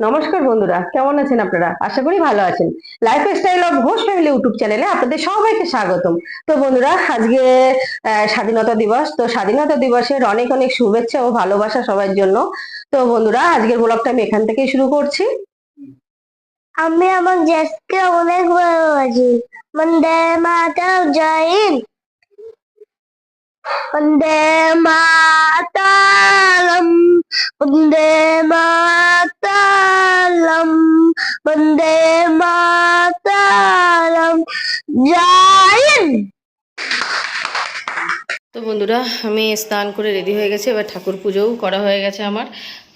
নমস্কার বন্ধুরা, কেমন আছেন আপনারা? আশা করি ভালো আছেন। Lifestyle of Ghosh family YouTube চ্যানেলে আপনাদের সবাইকে স্বাগতম। তো বন্ধুরা, আজকে স্বাধীনতা দিবস, তো স্বাধীনতা দিবসের অনেক অনেক শুভেচ্ছা ও ভালোবাসা সবার জন্য। তো বন্ধুরা, আজকের ব্লগটা আমি এখান থেকেই শুরু করছি। আমি আমার দেশকে অনেক ভালোবাসি। বন্দে মাতার জয় মাতারম বন্দে মাতারম বন্দে মাতারম জয় হিন্দ তো বন্ধুরা, আমি স্নান করে রেডি হয়ে গেছি। এবার ঠাকুর পুজোও করা হয়ে গেছে আমার।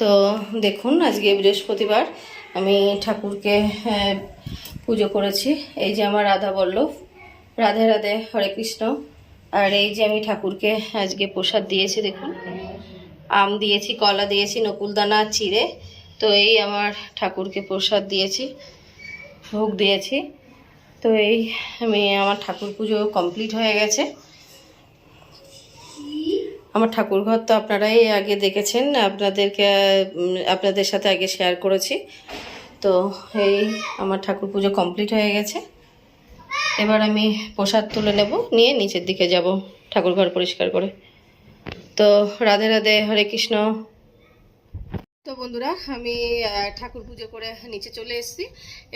তো দেখুন, আজকে বৃহস্পতিবার আমি ঠাকুরকে পুজো করেছি। এই যে আমার রাধা বল্লভ। রাধে রাধে, হরে কৃষ্ণ। আর এই যে আমি ঠাকুরকে আজকে প্রসাদ দিয়েছি, দেখুন। আম দিয়েছি, কলা দিয়েছি, নকুলদানা, চিড়ে। তো এই আমার ঠাকুরকে প্রসাদ দিয়েছি, ভোগ দিয়েছি। তো এই আমি আমার ঠাকুর পুজো কমপ্লিট হয়ে গেছে। আমার ঠাকুর ঘর তো আপনারাই আগে দেখেছেন, আপনাদেরকে আপনাদের সাথে আগে শেয়ার করেছি। তো এই আমার ঠাকুর পুজো কমপ্লিট হয়ে গেছে। এবার আমি প্রসাদ তুলে নেব, নিয়ে নিচের দিকে যাব ঠাকুর ঘর পরিষ্কার করে। তো রাধে রাধে, হরে কৃষ্ণ। তো বন্ধুরা, আমি ঠাকুর পুজো করে নিচে চলে এসেছি।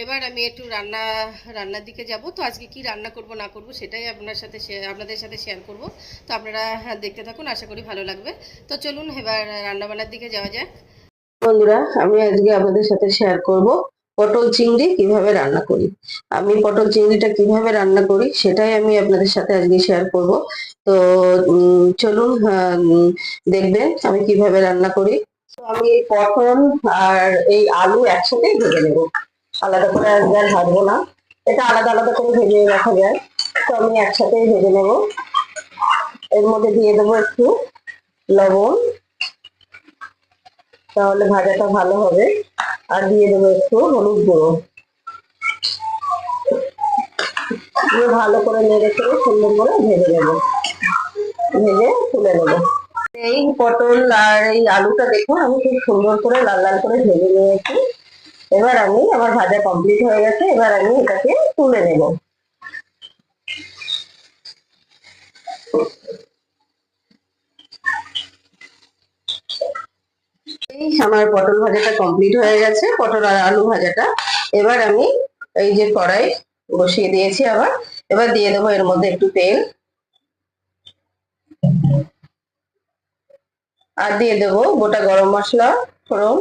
এবার আমি একটু রান্না, রান্নার দিকে যাব। তো আজকে কি রান্না করব, না করব, সেটাই আপনার সাথে আপনাদের সাথে শেয়ার করব। তো আপনারা দেখতে থাকুন, আশা করি ভালো লাগবে। তো চলুন, এবার রান্না বান্নার দিকে যাওয়া যাক। বন্ধুরা, আমি আজকে আপনাদের সাথে শেয়ার করব। পটল চিংড়ি কীভাবে রান্না করি? আমি পটল চিংড়িটা কীভাবে রান্না করি সেটাই আমি আপনাদের সাথে আজকে শেয়ার করব। তো চলুন দেখবেন আমি কীভাবে রান্না করি। আমি পটল আর এই আলু একসাথেই ভেজে নেব। আলাদা করে আর ভাজবো না। এটা আলাদা আলাদা করে ভেজে রাখা যায়। তো আমি একসাথেই ভেজে নেব। এর মধ্যে দিয়ে দেবো একটু লবণ। তাহলে ভাজাটা ভালো হবে। আর দিয়ে দেবো একটু হলুদ গুঁড়ো। দিয়ে ভালো করে নেড়ে করে সুন্দর করে ভেজে নেব। ভেজে তুলে নেব। এই পটল আর এই আলুটা দেখুন, আমি খুব সুন্দর করে লাল লাল করে ভেজে নিয়েছি। এবার আমি, আমার ভাজা কমপ্লিট হয়ে গেছে, এবার আমি এটাকে তুলে নেব এই আমার পটল ভাজাটা কমপ্লিট হয়ে গেছে, পটল আর আলু ভাজাটা। এবার আমি এই যে কড়াই বসিয়ে দিয়েছি আবার। এবার দিয়ে দেবো এর মধ্যে একটু তেল। আর দিয়ে দেবো গোটা গরম মশলা, ফোড়ন।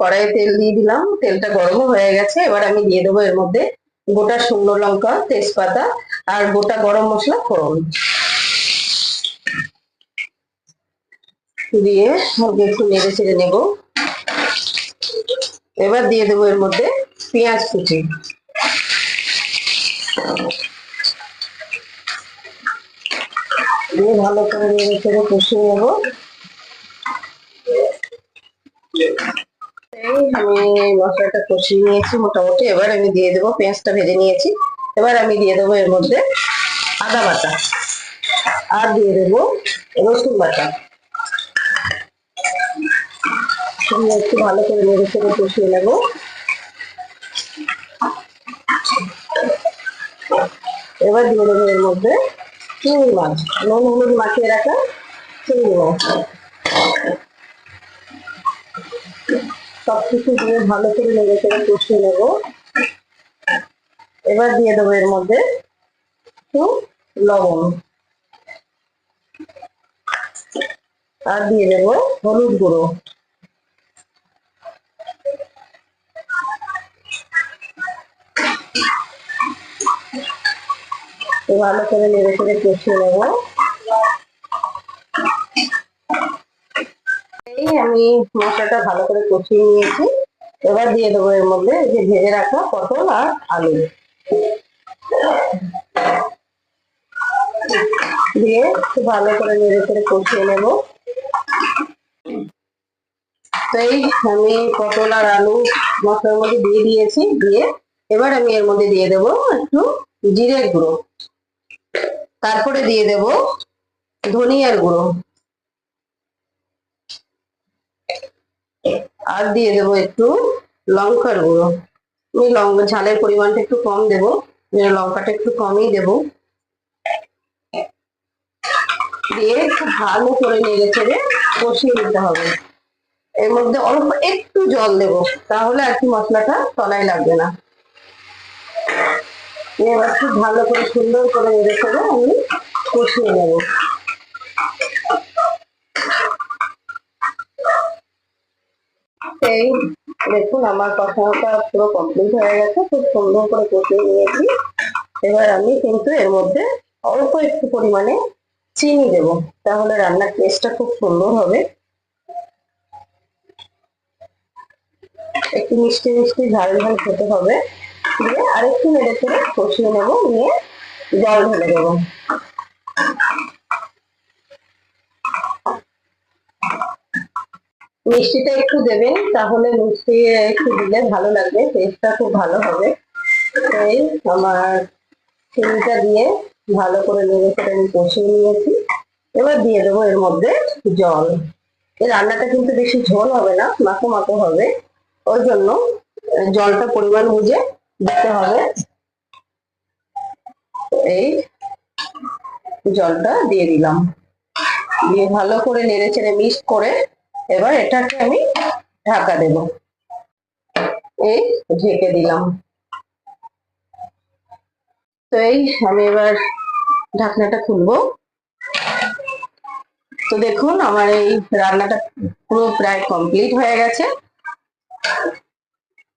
কড়াইয়ে তেল দিয়ে দিলাম, তেলটা গরম হয়ে গেছে। এবার আমি দিয়ে দেবো এর মধ্যে গোটা শুকনো লঙ্কা, তেজপাতা আর গোটা গরম মশলা, ফোড়ন। দিয়ে হালকা একটু নেড়ে ছেড়ে নেব। এবার দিয়ে দেবো এর মধ্যে পেঁয়াজ কুচি। দিয়ে ভালো করে নেড়ে চেড়ে কষিয়ে নেব। আমি মশলাটা কষিয়ে নিয়েছি মোটামুটি। এবার আমি দিয়ে দেবো পেঁয়াজটা ভেজে নিয়েছি। এবার আমি দিয়ে দেবো এর মধ্যে আদা বাটা। আর দিয়ে দেবো রসুন বাটা। দিয়ে একটু ভালো করে নেড়ে চেড়ে কষিয়ে নেব। এবার দিয়ে দেবো এর মধ্যে চিংড়ি মাছ। নুন, হলুদ মাখিয়ে রাখা চিংড়ি মাছ। সবকিছু দিয়ে ভালো করে নেড়ে চেড়ে কষিয়ে নেব। এবার দিয়ে দেবো এর মধ্যে একটু লবণ। আর দিয়ে দেবো হলুদ গুঁড়ো। ভালো করে নেড়ে করে কষিয়ে নেব। এই আমি মশলাটা ভালো করে কষিয়ে নিয়েছি। এবার দিয়ে দেবো এর মধ্যে যে ভেজে রাখা পটল আর আলু। দিয়ে খুব ভালো করে নেড়ে করে কষিয়ে নেব। তো এই আমি পটল আর আলু মশলার মধ্যে দিয়ে দিয়েছি, দিয়ে এবার আমি এর মধ্যে দিয়ে দেবো একটু জিরের গুঁড়ো। তারপরে দিয়ে দেব ধনিয়ার গুঁড়ো। আর দিয়ে দেবো একটু লঙ্কার গুঁড়ো। আমি লঙ্কা ঝালের পরিমাণটা একটু কম দেবো। লঙ্কাটা একটু কমই দেবো। দিয়ে একটু ভালো করে নেড়ে চেড়ে কষিয়ে নিতে হবে। এর মধ্যে অল্প একটু জল দেব, তাহলে আর কি মশলাটা তলায় লাগবে না। এবার খুব ভালো করে সুন্দর করে নেড়ে করে আমি কষিয়ে নেব। এই দেখুন, আমার কষানোটা পুরো কমপ্লিট হয়ে গেছে, খুব সুন্দর করে কষিয়ে নিয়েছি। এবার আমি কিন্তু এর মধ্যে অল্প একটু পরিমাণে চিনি দেব, তাহলে রান্নার টেস্টটা খুব সুন্দর হবে। একটু মিষ্টি মিষ্টি ঝাল ঝাল খেতে হবে। আরেকটু নেড়ে কষিয়ে নেব, নিয়ে জল ঢেলে দেবো। মিষ্টিটা একটু দেবেন, তাহলে মিষ্টি একটু দিলে ভালো লাগবে টেস্টটা খুব ভালো হবে। এই আমার চিনিটা দিয়ে ভালো করে নেড়ে চেড়ে আমি কষিয়ে নিয়েছি। এবার দিয়ে দেবো এর মধ্যে জল। এই রান্নাটা কিন্তু বেশি ঝোল হবে না, মাখো মাখো হবে। ওই জন্য জলটা পরিমাণ বুঝে দিতে হবে। এই জলটা দিয়ে দিলাম। দিয়ে ভালো করে নেড়ে চেড়ে মিক্স করে এবার এটাকে আমি ঢাকা দেব। এই ঢেকে দিলাম। তো এই আমি এবার ঢাকনাটা খুলবো। তো দেখুন, আমার এই রান্নাটা পুরো প্রায় কমপ্লিট হয়ে গেছে।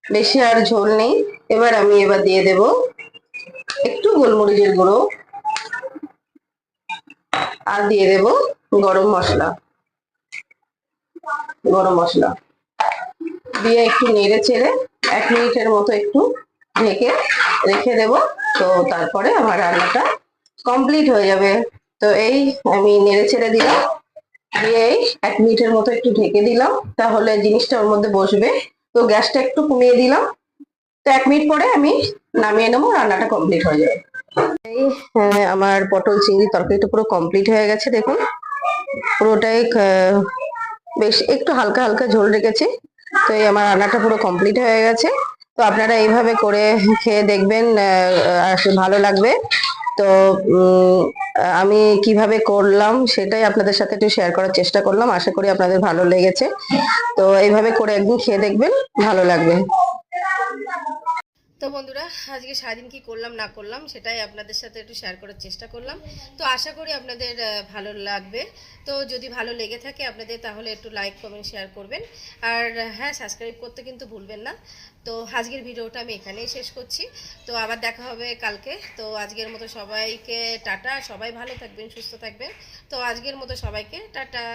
বেশি আর ঝোল নেই। এবার আমি এবার দিয়ে দেব একটু গোলমরিচের গুঁড়ো। আর দিয়ে দেব গরম মশলা। গরম মশলা। দিয়ে একটু নেড়ে চেড়ে এক মিনিটের মতো একটু ঢেকে রেখে দেব। তো তারপরে আমার রান্নাটা কমপ্লিট হয়ে যাবে। তো এই আমি নেড়ে ছেড়ে দিলাম। দিয়ে এক মিনিটের মতো একটু ঢেকে দিলাম। তাহলে জিনিসটা ওর মধ্যে বসবে। তো গ্যাসটা একটু কমিয়ে দিলাম। তো এক মিনিট পরে আমি নামিয়ে নেব রান্নাটা কমপ্লিট হয়ে যাবে। হ্যাঁ, আমার পটল চিংড়ি তরকারিটা পুরো কমপ্লিট হয়ে গেছে দেখুন। পুরোটাই বেশ একটু হালকা হালকা ঝোল রেখেছি। তো এই আমার রান্নাটা পুরো কমপ্লিট হয়ে গেছে। তো আপনারা এইভাবে করে খেয়ে দেখবেন ভালো লাগবে। তো আমি কীভাবে করলাম সেটাই আপনাদের সাথে একটু শেয়ার করার চেষ্টা করলাম। আশা করি আপনাদের ভালো লেগেছে। তো এইভাবে করে একদিন খেয়ে দেখবেন, ভালো লাগবে। তো বন্ধুরা, আজকে সারাদিন কি করলাম, না করলাম, সেটাই আপনাদের সাথে একটু শেয়ার করার চেষ্টা করলাম। তো আশা করি আপনাদের ভালো লাগবে। তো যদি ভালো লেগে থাকে আপনাদের, তাহলে একটু লাইক কমেন্ট শেয়ার করবেন। আর হ্যাঁ সাবস্ক্রাইব করতে কিন্তু ভুলবেন না। তো আজকের ভিডিওটা আমি এখানেই শেষ করছি। তো আবার দেখা হবে কালকে। তো আজকের মতো সবাইকে টাটা। সবাই ভালো থাকবেন, সুস্থ থাকবেন। তো আজকের মতো সবাইকে টাটা।